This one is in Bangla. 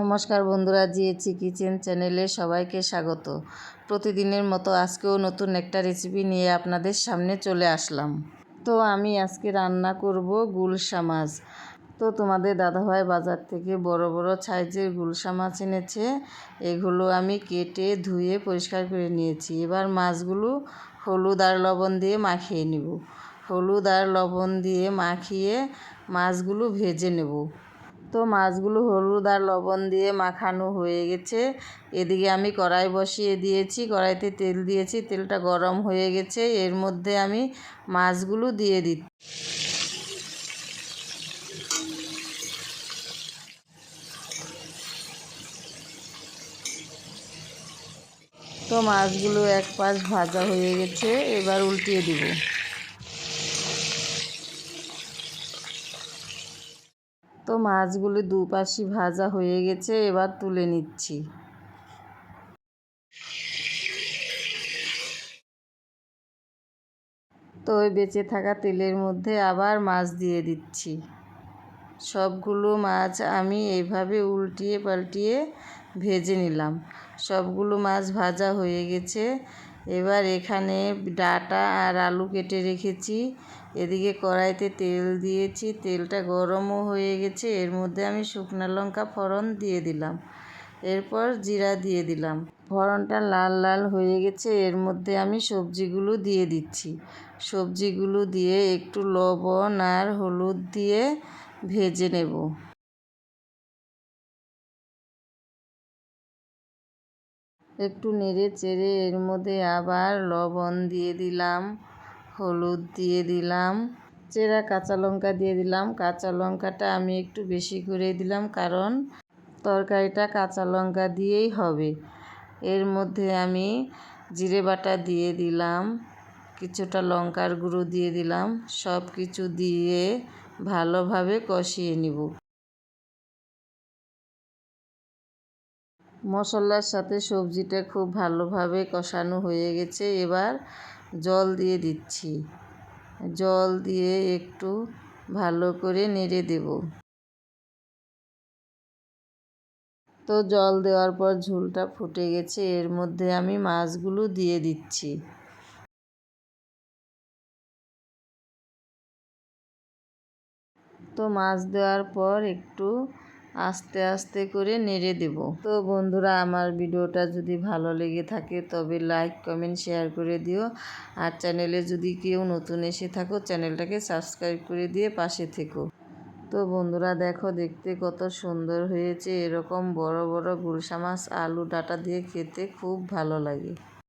নমস্কার বন্ধুরা জিএচি কিচেন চ্যানেলে সবাইকে স্বাগত। প্রতিদিনের মতো আজকেও নতুন একটা রেসিপি নিয়ে আপনাদের সামনে চলে আসলাম। তো আমি আজকে রান্না করব গুলশা মাছ। তো তোমাদের দাদাভাই বাজার থেকে বড় বড় সাইজের গুলশা মাছ এনেছে। এগুলো আমি কেটে ধুয়ে পরিষ্কার করে নিয়েছি। এবার মাছগুলো হলুদ আর লবণ দিয়ে মাখিয়ে নেব। হলুদ আর লবণ দিয়ে মাখিয়ে মাছগুলো ভেজে নেব। তো মাছগুলো হলুদ আর লবণ দিয়ে মাখানো হয়ে গেছে। এদিকে আমি কড়াই বসিয়ে দিয়েছি, কড়াইতে তেল দিয়েছি, তেলটা গরম হয়ে গেছে। এর মধ্যে আমি মাছগুলো দিয়ে দিচ্ছি। তো মাছগুলো এক পাশ ভাজা হয়ে গেছে, এবার উল্টিয়ে দিব। মাছগুলি দুপাশি ভাজা হয়ে গেছে, এবার তুলে নিচ্ছি। তো বেঁচে থাকা তেলের মধ্যে আবার মাছ দিয়ে দিচ্ছি। সবগুলো মাছ আমি এইভাবে উল্টিয়ে পাল্টিয়ে ভেজে নিলাম। সবগুলো মাছ ভাজা হয়ে গেছে। এবার এখানে ডাটা আর আলু কেটে রেখেছি। এদিকে কড়াইতে তেল দিয়েছি। তেলটা গরমও হয়ে গেছে। এর মধ্যে আমি শুকনো লঙ্কা ফোড়ন দিয়ে দিলাম। এরপর জিরা দিয়ে দিলাম। ফোড়নটা লাল লাল হয়ে গেছে। এর মধ্যে আমি সবজিগুলো দিয়ে দিচ্ছি। সবজিগুলো দিয়ে একটু লবণ আর হলুদ দিয়ে ভেজে নেব। একটু নেড়ে চেড়ে এর মধ্যে আবার লবণ দিয়ে দিলাম, হলুদ দিয়ে দিলাম, চেরা কাঁচা লঙ্কা দিয়ে দিলাম। কাঁচা লঙ্কাটা আমি একটু বেশি করে দিলাম কারণ তরকারিটা কাঁচা লঙ্কা দিয়েই হবে। এর মধ্যে আমি জিরে বাটা দিয়ে দিলাম, কিছুটা লঙ্কার গুঁড়ো দিয়ে দিলাম সব কিছু দিয়ে ভালোভাবে কষিয়ে নিব। মশলার সাথে সবজিটা খুব ভালোভাবে কষানো হয়ে গেছে। এবার জল দিয়ে দিচ্ছি। জল দিয়ে একটু ভালো করে নেড়ে দেব। তো জল দেওয়ার পর ঝোলটা ফুটে গেছে। এর মধ্যে আমি মাছগুলো দিয়ে দিচ্ছি। তো মাছ দেওয়ার পর একটু আস্তে আস্তে করে নেড়ে দেব। তো বন্ধুরা, আমার ভিডিওটা যদি ভালো লেগে থাকে, তবে লাইক কমেন্ট শেয়ার করে দিও। আর চ্যানেলে যদি কেউ নতুন এসে থাকো, চ্যানেলটাকে সাবস্ক্রাইব করে দিয়ে পাশে থেকো। তো বন্ধুরা, দেখো, দেখতে কত সুন্দর হয়েছে। এরকম বড় বড় গুলশা মাছ আলু ডাটা দিয়ে খেতে খুব ভালো লাগে।